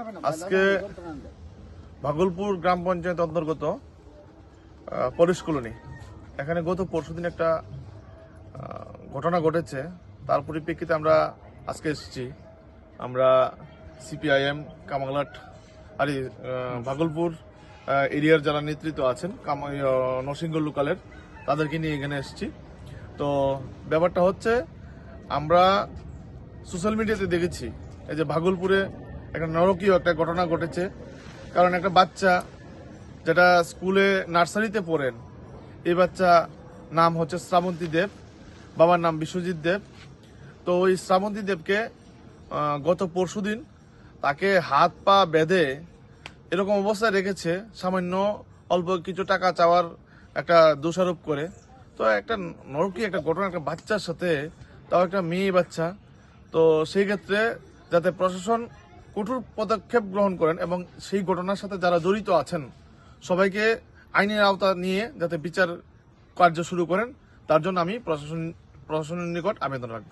আজকে ভাগলপুর গ্রাম পঞ্চায়েত অন্তর্গত পরিশ কলোনি। এখানে গত পরশুদিন একটা ঘটনা ঘটেছে। তার পরিপ্রেক্ষিতে আমরা আজকে এসেছি। আমরা সিপিআইএম কামাংলাট আর ভাগলপুর এরিয়ার যারা নেতৃত্ব আছেন কাম- নরসিংহ লোকালের তাদেরকে নিয়ে এখানে এসেছি। তো ব্যাপারটা হচ্ছে আমরা সোশ্যাল মিডিয়াতে দেখেছি এই যে ভাগলপুরে একটা নরকীয় একটা ঘটনা ঘটেছে। কারণ একটা বাচ্চা যেটা স্কুলে নার্সারিতে পড়েন, এই বাচ্চা নাম হচ্ছে শ্রাবন্তী দেব, বাবার নাম বিশ্বজিৎ দেব। তো ওই শ্রাবন্তী দেবকে গত পরশুদিন তাকে হাত পা বেঁধে এরকম অবস্থায় রেখেছে, সামান্য অল্প কিছু টাকা চাওয়ার একটা দোষারোপ করে। তো একটা নরকীয় একটা ঘটনা, একটা বাচ্চার সাথে তাও একটা মেয়ে বাচ্চা। তো সেই ক্ষেত্রে যাতে প্রশাসন কঠোর পদক্ষেপ গ্রহণ করেন এবং সেই ঘটনার সাথে যারা জড়িত আছেন, সবাইকে আইনের আওতা নিয়ে যাতে বিচার কার্য শুরু করেন, তার জন্য আমি প্রশাসন প্রশাসনের নিকট আবেদন রাখব।